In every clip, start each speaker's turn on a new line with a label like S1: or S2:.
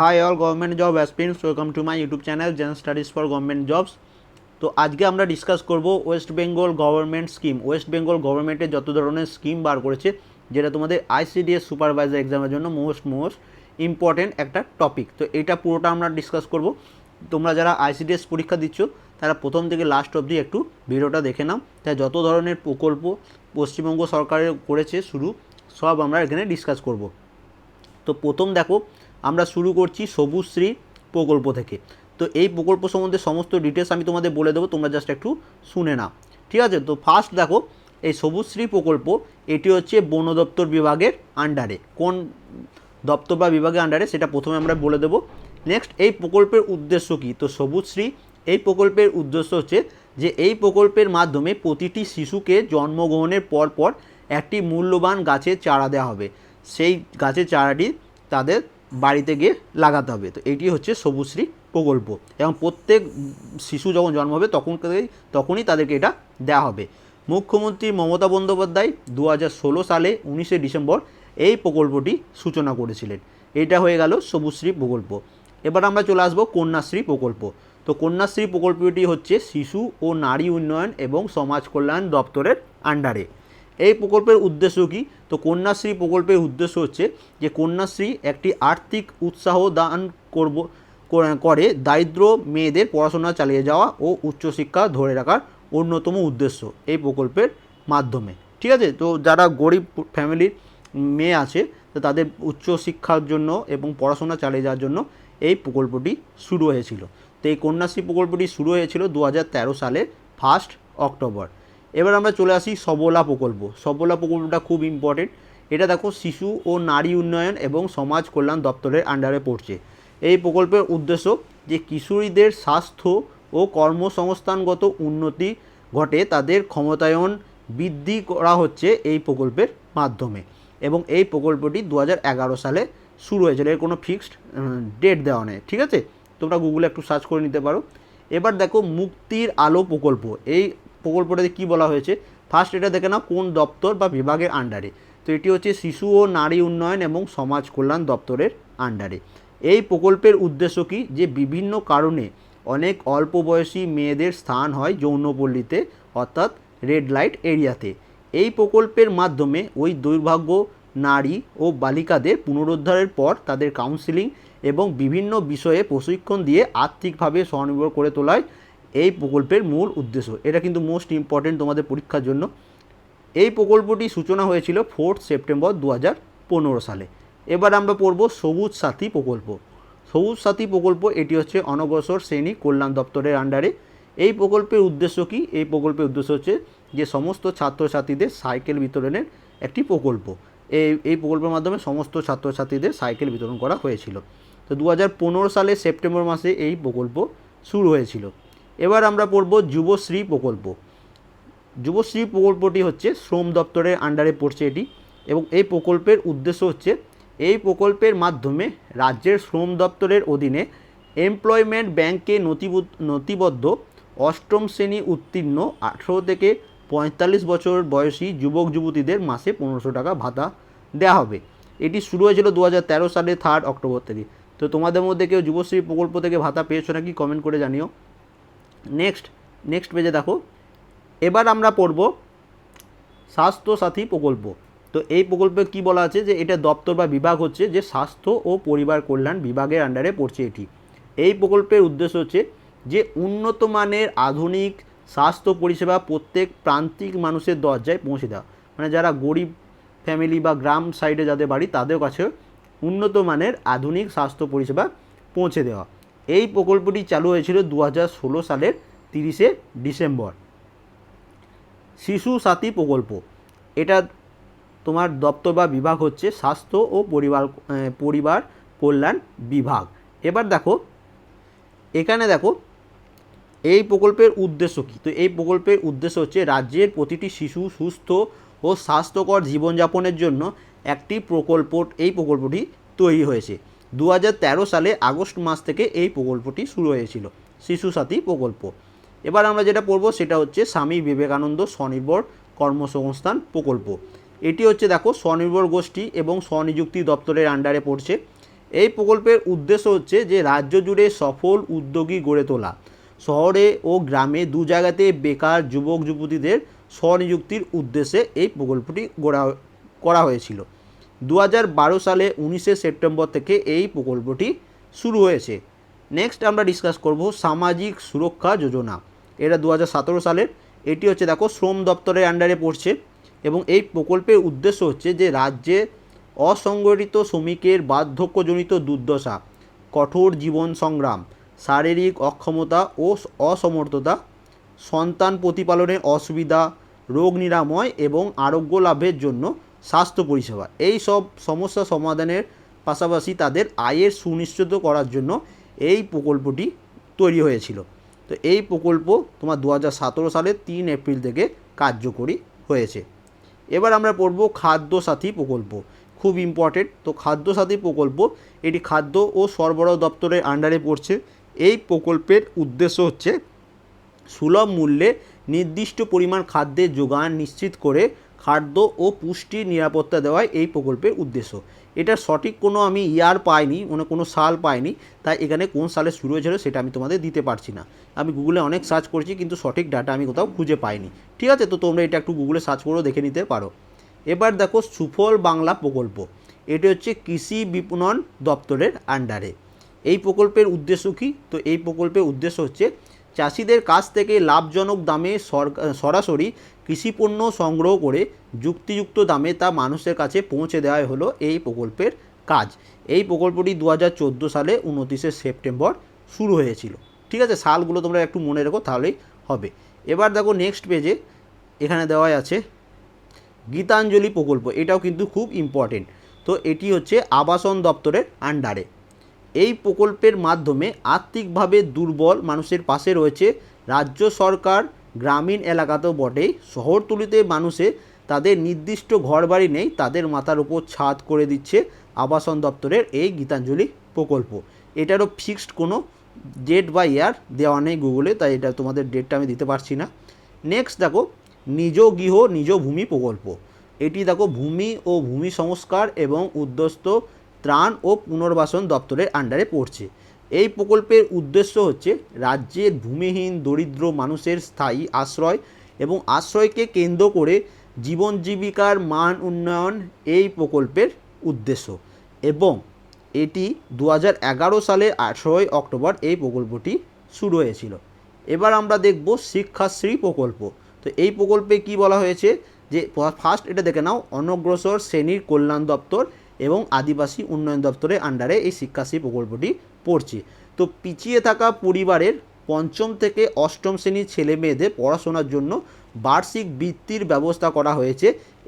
S1: Hi all government job aspirants welcome to my YouTube channel gen studies for government jobs তো আজকে আমরা discuss করব West Bengal government scheme West Bengal গভর্নমেন্টের যত ধরনের স্কিম বার করেছে, যেটা তোমাদের আইসিডিএস সুপারভাইজার এক্সামের জন্য মোস্ট মোস্ট ইম্পর্টেন্ট একটা টপিক তো এটা পুরোটা আমরা ডিসকাস করব। তোমরা যারা আইসিডিএস পরীক্ষা দিচ্ছ, তারা প্রথম থেকে লাস্ট অবধি একটু ভিডিওটা দেখে নাও। তাই যত ধরনের প্রকল্প পশ্চিমবঙ্গ সরকারের করেছে শুরু, সব আমরা এখানে ডিসকাস করব। তো প্রথম দেখো আমরা শুরু করছি সবুজশ্রী প্রকল্প থেকে। তো এই প্রকল্প সম্বন্ধে সমস্ত ডিটেলস আমি তোমাদের বলে দেবো, তোমরা জাস্ট একটু শুনে নাও। ঠিক আছে? তো ফার্স্ট দেখো, এই সবুজশ্রী প্রকল্প, এটি হচ্ছে বন দপ্তর বিভাগের আন্ডারে কোন দপ্তর বা বিভাগের আন্ডারে সেটা প্রথমে আমরা বলে দেবো। নেক্সট এই প্রকল্পের উদ্দেশ্য কী? তো সবুজশ্রী এই প্রকল্পের উদ্দেশ্য হচ্ছে যে এই প্রকল্পের মাধ্যমে প্রতিটি শিশুকে জন্মগ্রহণের পর পর একটি মূল্যবান গাছের চারা দেওয়া হবে। সেই গাছের চারাটি তাদের বাড়িতে গিয়ে লাগাতে হবে। তো এটি হচ্ছে সবুজশ্রী প্রকল্প। এবং প্রত্যেক শিশু যখন জন্ম হবে তখন তখনই তাদেরকে এটা দেওয়া হবে। মুখ্যমন্ত্রী মমতা বন্দ্যোপাধ্যায় দু হাজার ষোলো সালে উনিশে ডিসেম্বর এই প্রকল্পটি সূচনা করেছিলেন। এটা হয়ে গেল সবুজশ্রী প্রকল্প। এবার আমরা চলে আসব কন্যাশ্রী প্রকল্প। তো কন্যাশ্রী প্রকল্পটি হচ্ছে শিশু ও নারী উন্নয়ন এবং সমাজ কল্যাণ দপ্তরের আন্ডারে এই প্রকল্পের উদ্দেশ্য কী? তো কন্যাশ্রী প্রকল্পের উদ্দেশ্য হচ্ছে যে কন্যাশ্রী একটি আর্থিক উৎসাহ দান করব, করে দারিদ্র মেয়েদের পড়াশোনা চালিয়ে যাওয়া ও উচ্চশিক্ষা ধরে রাখার অন্যতম উদ্দেশ্য এই প্রকল্পের মাধ্যমে। ঠিক আছে? তো যারা গরিব ফ্যামিলির মেয়ে আছে, তো তাদের উচ্চশিক্ষার জন্য এবং পড়াশোনা চালিয়ে যাওয়ার জন্য এই প্রকল্পটি শুরু হয়েছিল। তো এই কন্যাশ্রী প্রকল্পটি শুরু হয়েছিল দু হাজার তেরো সালে ফার্স্ট অক্টোবর এবার আমরা চলে আসি সবলা প্রকল্প। সবলা প্রকল্পটা খুব ইম্পর্টেন্ট এটা দেখো শিশু ও নারী উন্নয়ন এবং সমাজ কল্যাণ দপ্তরের আন্ডারে পড়ছে। এই প্রকল্পের উদ্দেশ্য যে কিশোরীদের স্বাস্থ্য ও কর্মসংস্থানগত উন্নতি ঘটে তাদের ক্ষমতায়ন বৃদ্ধি করা হচ্ছে এই প্রকল্পের মাধ্যমে। এবং এই প্রকল্পটি দু হাজার এগারো সালে শুরু হয়েছিল। এর কোনো ফিক্সড ডেট দেওয়া নেই, ঠিক আছে? তোমরা গুগলে একটু সার্চ করে নিতে পারো। এবার দেখো মুক্তির আলো প্রকল্প। এই প্রকল্পটাতে কী বলা হয়েছে ফার্স্ট এটা দেখে নাও কোন দপ্তর বা বিভাগের আন্ডারে তো এটি হচ্ছে শিশু ও নারী উন্নয়ন এবং সমাজ কল্যাণ দপ্তরের আন্ডারে এই প্রকল্পের উদ্দেশ্য কি? যে বিভিন্ন কারণে অনেক অল্প বয়সী মেয়েদের স্থান হয় যৌনপল্লীতে, অর্থাৎ রেড লাইট এরিয়াতে এই প্রকল্পের মাধ্যমে ওই দুর্ভাগ্য নারী ও বালিকাদের পুনরুদ্ধারের পর তাদের কাউন্সিলিং এবং বিভিন্ন বিষয়ে প্রশিক্ষণ দিয়ে আর্থিকভাবে স্বনির্ভর করে তোলায় এই প্রকল্পের মূল উদ্দেশ্য। এটা কিন্তু মোস্ট ইম্পর্টেন্ট তোমাদের পরীক্ষার জন্য। এই প্রকল্পটি সূচনা হয়েছিল ফোর্থ সেপ্টেম্বর দু সালে। এবার আমরা পড়ব সবুজ সাথী প্রকল্প। সবুজ সাথী প্রকল্প, এটি হচ্ছে অনগ্রসর শ্রেণি কল্যাণ দপ্তরের আন্ডারে এই প্রকল্পের উদ্দেশ্য কি? এই প্রকল্পের উদ্দেশ্য হচ্ছে যে সমস্ত ছাত্রছাত্রীদের সাইকেল বিতরণের একটি প্রকল্প। এই এই প্রকল্পের মাধ্যমে সমস্ত ছাত্রছাত্রীদের সাইকেল বিতরণ করা হয়েছিল। তো দু হাজার পনেরো সালে সেপ্টেম্বর মাসে এই প্রকল্প শুরু হয়েছিল। এবার আমরা পড়ব যুবশ্রী প্রকল্প। যুবশ্রী প্রকল্পটি হচ্ছে শ্রম দপ্তরের আন্ডারে পড়ছে এটি এবং এই প্রকল্পের উদ্দেশ্য হচ্ছে এই প্রকল্পের মাধ্যমে রাজ্যের শ্রম দপ্তরের অধীনে এমপ্লয়মেন্ট ব্যাংকে নথিবদ্ধ অষ্টম শ্রেণি উত্তীর্ণ আঠেরো থেকে পঁয়তাল্লিশ বছর বয়সী যুবক, যুবতীদের মাসে পনেরোশো টাকা ভাতা দেওয়া হবে। এটি শুরু হয়েছিল দু হাজার তেরো সালে থার্ড অক্টোবর থেকে। তো তোমাদের মধ্যে কেউ যুবশ্রী প্রকল্প থেকে ভাতা পেয়েছ নাকি? কমেন্ট করে জানিও। নেক্সট নেক্সট পেজে দেখো। এবার আমরা পড়ব স্বাস্থ্যসাথী প্রকল্প। তো এই প্রকল্পে কি বলা আছে যে এটা দপ্তর বা বিভাগ হচ্ছে যে স্বাস্থ্য ও পরিবার কল্যাণ বিভাগের আন্ডারে পড়ছে এটি। এই প্রকল্পের উদ্দেশ্য হচ্ছে যে উন্নত মানের আধুনিক স্বাস্থ্য পরিষেবা প্রত্যেক প্রান্তিক মানুষের দরজায় পৌঁছে দেওয়া। মানে যারা গরিব ফ্যামিলি বা গ্রাম সাইডে যাদের বাড়ি, তাদের কাছে উন্নত মানের আধুনিক স্বাস্থ্য পরিষেবা পৌঁছে দেওয়া। এই প্রকল্পটি চালু হয়েছিল দু হাজার ষোলো সালের তিরিশে ডিসেম্বর। শিশু সাথী প্রকল্প। এটা তোমার দপ্তর বা বিভাগ হচ্ছে স্বাস্থ্য ও পরিবার পরিবার কল্যাণ বিভাগ। এবার দেখো, এখানে দেখো, এই প্রকল্পের উদ্দেশ্য কী? তো এই প্রকল্পের উদ্দেশ্য হচ্ছে রাজ্যের প্রতিটি শিশু সুস্থ ও স্বাস্থ্যকর জীবনযাপনের জন্য একটি প্রকল্প, এই প্রকল্পটি তৈরি হয়েছে। দু হাজার তেরো সালে আগস্ট মাস থেকে এই প্রকল্পটি শুরু হয়েছিল, শিশু সাথী প্রকল্প। এবার আমরা যেটা পড়ব সেটা হচ্ছে স্বামী বিবেকানন্দ স্বনির্ভর কর্মসংস্থান প্রকল্প। এটি হচ্ছে দেখো স্বনির্ভর গোষ্ঠী এবং স্বনিযুক্তি দপ্তরের আন্ডারে পড়ছে। এই প্রকল্পের উদ্দেশ্য হচ্ছে যে রাজ্য জুড়ে সফল উদ্যোগী গড়ে তোলা। শহরে ও গ্রামে দু জায়গাতে বেকার যুবক যুবতীদের স্বনিযুক্তির উদ্দেশ্যে এই প্রকল্পটি গড়া, করা হয়েছিল। দু সালে উনিশে সেপ্টেম্বর থেকে এই প্রকল্পটি শুরু হয়েছে। নেক্সট আমরা ডিসকাস করব সামাজিক সুরক্ষা যোজনা। এটা দু সালের। এটি হচ্ছে, দেখো, শ্রম দপ্তরের আন্ডারে পড়ছে এবং এই প্রকল্পের উদ্দেশ্য হচ্ছে যে রাজ্যে অসংগঠিত শ্রমিকের বার্ধক্যজনিত দুর্দশা, কঠোর জীবন সংগ্রাম, শারীরিক অক্ষমতা ও অসমর্থতা, সন্তান প্রতিপালনের অসুবিধা, রোগ নিরাময় এবং আরোগ্য লাভের জন্য স্বাস্থ্য পরিষেবা। এই সব সমস্যা সমাধানের পাশাপাশি তাদের আয়ের সুনিশ্চিত করার জন্য এই প্রকল্পটি তৈরি হয়েছিল। তো এই প্রকল্প তোমার দু হাজার সতেরো সালের তিন এপ্রিল থেকে কার্যকরী হয়েছে। এবার আমরা পড়ব খাদ্য সাথী প্রকল্প। খুব ইম্পর্টেন্ট তো খাদ্য সাথী প্রকল্প, এটি খাদ্য ও সরবরাহ দপ্তরের আন্ডারে পড়ছে। এই প্রকল্পের উদ্দেশ্য হচ্ছে সুলভ মূল্যে নির্দিষ্ট পরিমাণ খাদ্যের যোগান নিশ্চিত করে খাদ্য ও পুষ্টির নিরাপত্তা দেওয়াই এই প্রকল্পের উদ্দেশ্য। এটার সঠিক কোনো আমি ইয়ার পাইনি মানে কোনো সাল পাইনি, তাই এখানে কোন সালে শুরু হয়েছিল সেটা আমি তোমাদের দিতে পারছি না। আমি গুগলে অনেক সার্চ করেছি, কিন্তু সঠিক ডাটা আমি কোথাও খুঁজে পাইনি। ঠিক আছে, তো তোমরা এটা একটু গুগলে সার্চ করেও দেখে নিতে পারো। এবার দেখো সুফল বাংলা প্রকল্প। এটি হচ্ছে কৃষি বিপণন দপ্তরের আন্ডারে এই প্রকল্পের উদ্দেশ্য কী? তো এই প্রকল্পের উদ্দেশ্য হচ্ছে, চাষিদের কাছ থেকে লাভজনক দামে সরাসরি কৃষিপণ্য সংগ্রহ করে যুক্তিযুক্ত দামে তা মানুষের কাছে পৌঁছে দেওয়াই হলো এই প্রকল্পের কাজ। এই প্রকল্পটি দু হাজার চোদ্দ সালে উনতিশে সেপ্টেম্বর শুরু হয়েছিল। ঠিক আছে, সালগুলো তোমরা একটু মনে রেখো, তাহলেই হবে। এবার দেখো নেক্সট পেজে এখানে দেওয়াই আছে গীতাঞ্জলি প্রকল্প। এটাও কিন্তু খুব ইম্পর্টেন্ট তো এটি হচ্ছে আবাসন দপ্তরের আন্ডারে এই প্রকল্পের মাধ্যমে আর্থিকভাবে দুর্বল মানুষের পাশে রয়েছে রাজ্য সরকার গ্রামীণ এলাকাতেও বটেই। শহরতলিতে মানুষে তাদের নির্দিষ্ট ঘরবাড়ি নেই, তাদের মাথার উপর ছাদ করে দিচ্ছে আবাসন দপ্তরের এই গীতাঞ্জলি প্রকল্প। এটারও ফিক্সড কোনো ডেট বা ইয়ার দেওয়া নেই গুগলে তাই এটা তোমাদের ডেটটা আমি দিতে পারছি না। নেক্সট দেখো, নিজ গৃহ, নিজ ভূমি প্রকল্প। এটি দেখো, ভূমি ও ভূমি সংস্কার এবং উদ্যস্ত ত্রাণ ও পুনর্বাসন দপ্তরের আন্ডারে পড়ছে। এই প্রকল্পের উদ্দেশ্য হচ্ছে রাজ্যের ভূমিহীন দরিদ্র মানুষের স্থায়ী আশ্রয় এবং আশ্রয়কে কেন্দ্র করে জীবন জীবিকার মান উন্নয়ন এই প্রকল্পের উদ্দেশ্য। এবং এটি দু সালের আঠেরোই অক্টোবর এই প্রকল্পটি শুরু হয়েছিল। এবার আমরা দেখব শিক্ষাশ্রী প্রকল্প। তো এই প্রকল্পে কি বলা হয়েছে? যে ফার্স্ট এটা দেখে নাও, অনগ্রসর শ্রেণির কল্যাণ দপ্তর এবং আদিবাসী উন্নয়ন দপ্তরের আন্ডারে এই শিক্ষাশ্রী প্রকল্পটি পড়ছে। তো পিছিয়ে থাকা পরিবারের পঞ্চম থেকে অষ্টম শ্রেণির ছেলে মেয়েদের পড়াশোনার জন্য বার্ষিক বৃত্তির ব্যবস্থা করা হয়েছে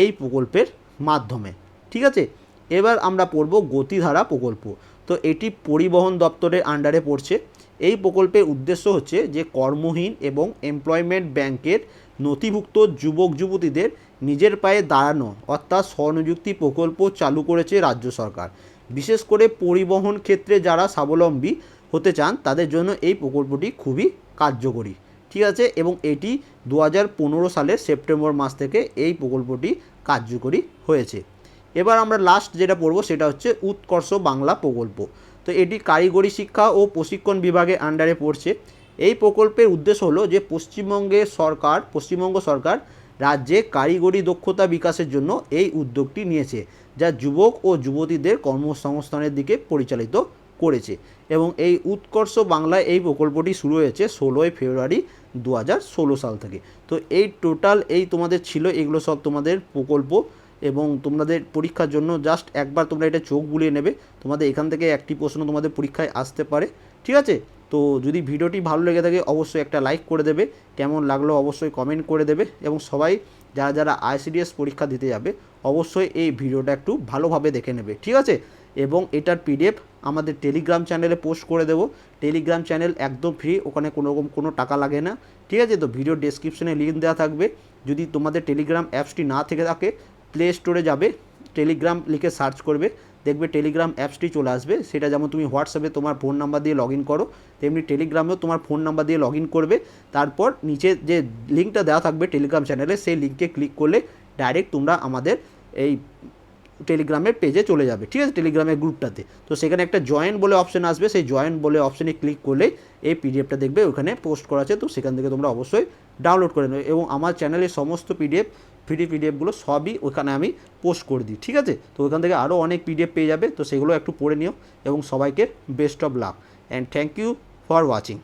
S1: এই প্রকল্পের মাধ্যমে। ঠিক আছে? এবার আমরা পড়ব গতিধারা প্রকল্প। তো এটি পরিবহন দপ্তরের আন্ডারে পড়ছে। এই প্রকল্পের উদ্দেশ্য হচ্ছে যে কর্মহীন এবং এমপ্লয়মেন্ট ব্যাংকের নথিভুক্ত যুবক যুবতীদের নিজের পায়ে দাঁড়ানো অর্থাৎ স্বনিযুক্তি প্রকল্প চালু করেছে রাজ্য সরকার। বিশেষ করে পরিবহন ক্ষেত্রে যারা স্বাবলম্বী হতে চান, তাদের জন্য এই প্রকল্পটি খুবই কার্যকরী। ঠিক আছে? এবং এটি দু হাজার পনেরো সালের সেপ্টেম্বর মাস থেকে এই প্রকল্পটি কার্যকরী হয়েছে। এবার আমরা লাস্ট যেটা পড়ব, সেটা হচ্ছে উৎকর্ষ বাংলা প্রকল্প। তো এটি কারিগরি শিক্ষা ও প্রশিক্ষণ বিভাগের আন্ডারে পড়ছে। এই প্রকল্পের উদ্দেশ্য হলো যে পশ্চিমবঙ্গের সরকার, পশ্চিমবঙ্গ সরকার রাজ্যে কারিগরি দক্ষতা বিকাশের জন্য এই উদ্যোগটি নিয়েছে, যা যুবক ও যুবতীদের কর্মসংস্থানের দিকে পরিচালিত করেছে এবং এই উৎকর্ষ বাংলায় এই প্রকল্পটি শুরু হয়েছে ষোলোই ফেব্রুয়ারি দু হাজার ষোলো সাল থেকে। তো এই টোটাল এই তোমাদের ছিল, এগুলো সব তোমাদের প্রকল্প এবং তোমাদের পরীক্ষার জন্য জাস্ট একবার তোমরা এটা চোখ বুলিয়ে নেবে, তোমাদের এখান থেকে একটি প্রশ্ন তোমাদের পরীক্ষায় আসতে পারে, ঠিক আছে? তো যদি ভিডিওটি ভালো লেগে থাকে, অবশ্যই একটা লাইক করে দেবে। কেমন লাগল অবশ্যই কমেন্ট করে দেবে। এবং সবাই যারা যারা আইসিডিএস পরীক্ষা দিতে যাবে, অবশ্যই এই ভিডিওটা একটু ভালোভাবে দেখে নেবে, ঠিক আছে? এবং এটার পিডিএফ আমাদের টেলিগ্রাম চ্যানেলে পোস্ট করে দেবো। টেলিগ্রাম চ্যানেল একদম ফ্রি ওখানে কোনো রকম কোনো টাকা লাগে না, ঠিক আছে? তো ভিডিও ডেসক্রিপশনে লিঙ্ক দেওয়া থাকবে। যদি তোমাদের টেলিগ্রাম অ্যাপসটি না থেকে থাকে প্লে স্টোরে যাবে। টেলিগ্রাম লিখে সার্চ করবে, দেখবে টেলিগ্রাম অ্যাপসটি চলে আসবে, সেটা যেমন তুমি হোয়াটসঅ্যাপে তোমার ফোন নাম্বার দিয়ে লগ ইন করো, তেমনি টেলিগ্রামেও তোমার ফোন নাম্বার দিয়ে লগ ইন করবে, তারপর নিচে যে লিঙ্কটা দেওয়া থাকবে টেলিগ্রাম চ্যানেলে, সেই লিঙ্কে ক্লিক করলে ডাইরেক্ট তোমরা আমাদের এই টেলিগ্রামের পেজে চলে যাবে, ঠিক আছে? টেলিগ্রামের গ্রুপটাতে তো সেখানে একটা জয়েন বলে অপশন আসবে, সেই জয়েন বলে অপশনে ক্লিক করলে এই পিডিএফটা দেখবে, ওখানে পোস্ট করা আছে, তো সেখান থেকে তোমরা অবশ্যই ডাউনলোড করে নেবে এবং আমার চ্যানেলের সমস্ত পিডিএফ ফ্রি পিডিএফগুলো সবই ওখানে আমি পোস্ট করে দিই, ঠিক আছে? তো ওখান থেকে আরও অনেক পিডিএফ পেয়ে যাবে, তো সেগুলো একটু পড়ে নিও এবং সবাইকে best of luck and thank you for watching